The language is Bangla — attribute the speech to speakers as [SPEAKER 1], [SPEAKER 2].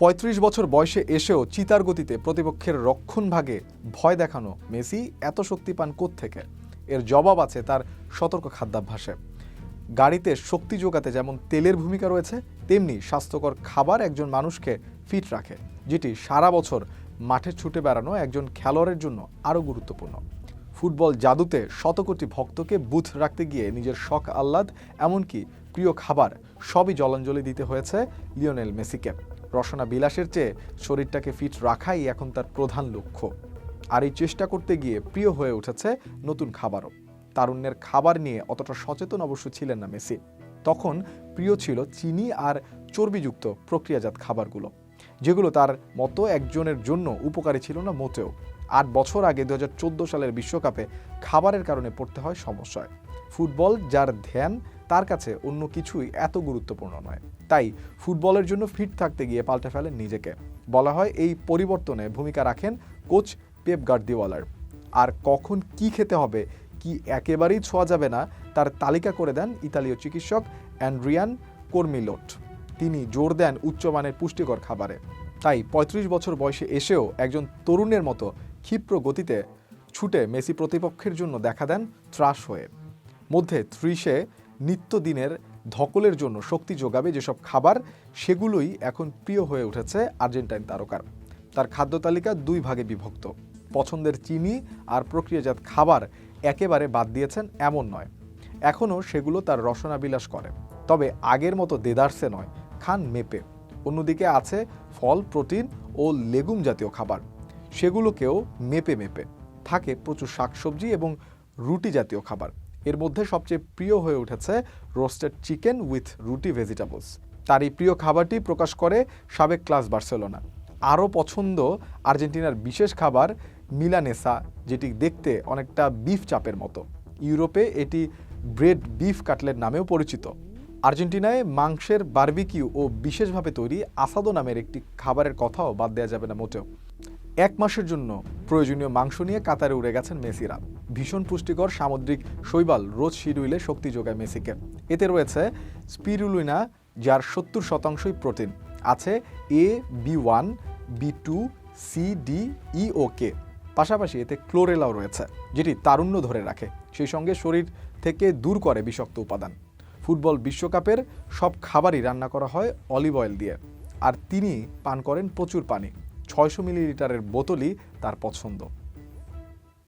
[SPEAKER 1] পঁয়ত্রিশ বছর বয়সে এসেও চিতার গতিতে প্রতিপক্ষের রক্ষণভাগে ভয় দেখানো মেসি এত শক্তি পান থেকে এর জবাব আছে তার সতর্ক খাদ্যাভ্যাসে। গাড়িতে শক্তি যোগাতে যেমন তেলের ভূমিকা রয়েছে, তেমনি স্বাস্থ্যকর খাবার একজন মানুষকে ফিট রাখে, যেটি সারা বছর মাঠে ছুটে বেড়ানো একজন খেলোয়াড়ের জন্য আরও গুরুত্বপূর্ণ। ফুটবল জাদুতে শতকোটি ভক্তকে বুথ রাখতে গিয়ে নিজের শখ আহ্লাদ, এমনকি প্রিয় খাবার সবই জলাঞ্জলি দিতে হয়েছে লিওনেল মেসিকে। রসনা বিলাসের চেয়ে শরীরটাকে ফিট রাখাই এখন তার প্রধান লক্ষ্য। আর এই চেষ্টা করতে গিয়ে প্রিয় হয়ে উঠেছে নতুন খাবারও। তারুণ্যের খাবার নিয়ে অতটা সচেতন অবশ্য ছিলেন না মেসি। তখন প্রিয় ছিল চিনি আর চর্বিযুক্ত প্রক্রিয়াজাত খাবারগুলো, যেগুলো তার মতো একজনের জন্য উপকারী ছিল না মোটেও। আট বছর আগে দু হাজার চোদ্দ সালের বিশ্বকাপে খাবারের কারণে পড়তে হয় সমস্যায়। ফুটবল যার ধ্যান তার কাছে অন্য কিছুই এত গুরুত্বপূর্ণ নয়। তাই ফুটবলের জন্য ফিট থাকতে গিয়ে পাল্টে ফেলেন নিজেকে। বলা হয় এই পরিবর্তনে ভূমিকা রাখেন কোচ পেপ গার্দিওয়ালার। আর কখন কি খেতে হবে, কি একেবারেই ছোঁয়া যাবে না, তার তালিকা করে দেন ইতালীয় চিকিৎসক অ্যান্ড্রিয়ান কর্মিলোট। তিনি জোর দেন উচ্চমানের পুষ্টিকর খাবারে। তাই ৩৫ বছর বয়সে এসেও একজন তরুণের মতো ক্ষিপ্র গতিতে ছুটে মেসি প্রতিপক্ষের জন্য দেখা দেন ত্রাস হয়ে। মধ্যে ত্রিশে নিত্যদিনের ধকলের জন্য শক্তি যোগাবে যেসব খাবার, সেগুলোই এখন প্রিয় হয়ে উঠেছে আর্জেন্টাইন তারকার। তার খাদ্য তালিকা দুই ভাগে বিভক্ত। পছন্দের চিনি আর প্রক্রিয়াজাত খাবার একেবারে বাদ দিয়েছেন এমন নয়। এখনও সেগুলো তার রসনাবিলাস করে। তবে আগের মতো দেদারসে নয়, খান মেপে। অন্যদিকে আছে ফল, প্রোটিন ও লেগুম জাতীয় খাবার। সেগুলোকেও মেপে মেপে। থাকে প্রচুর শাকসবজি এবং রুটি জাতীয় খাবার। এর মধ্যে সবচেয়ে প্রিয় হয়ে উঠেছে roasted chicken with roti vegetables. তার এই প্রিয় খাবারটি প্রকাশ করে সাবেক ক্লাস বার্সেলোনা। আরও পছন্দ আর্জেন্টিনার বিশেষ খাবার মিলানেসা, যেটি দেখতে অনেকটা বিফ চাপের মতো। ইউরোপে এটি ব্রেড বিফ কাটলেট নামেও পরিচিত। আর্জেন্টিনায় মাংসের বারবিকিউ ও বিশেষভাবে তৈরি আসাদো নামের একটি খাবারের কথাও বাদ দেওয়া যাবে না মোটেও। এক মাসের জন্য প্রয়োজনীয় মাংস নিয়ে কাতারে উড়ে গেছেন মেসিরা। ভীষণ পুষ্টিকর সামুদ্রিক শৈবাল রোজ শিডুইলে শক্তি যোগায় মেসিকে। এতে রয়েছে স্পিরুলিনা, যার সত্তর শতাংশই প্রোটিন। আছে A B one B two C D E O K পাশাপাশি এতে ক্লোরেলাও রয়েছে, যেটি তারুণ্য ধরে রাখে। সেই সঙ্গে শরীর থেকে দূর করে বিষাক্ত উপাদান। ফুটবল বিশ্বকাপের সব খাবারই রান্না করা হয় অলিভ অয়েল দিয়ে। আর তিনি পান করেন প্রচুর পানি। ছয়শো মিলিলিটারের বোতলই তার পছন্দ।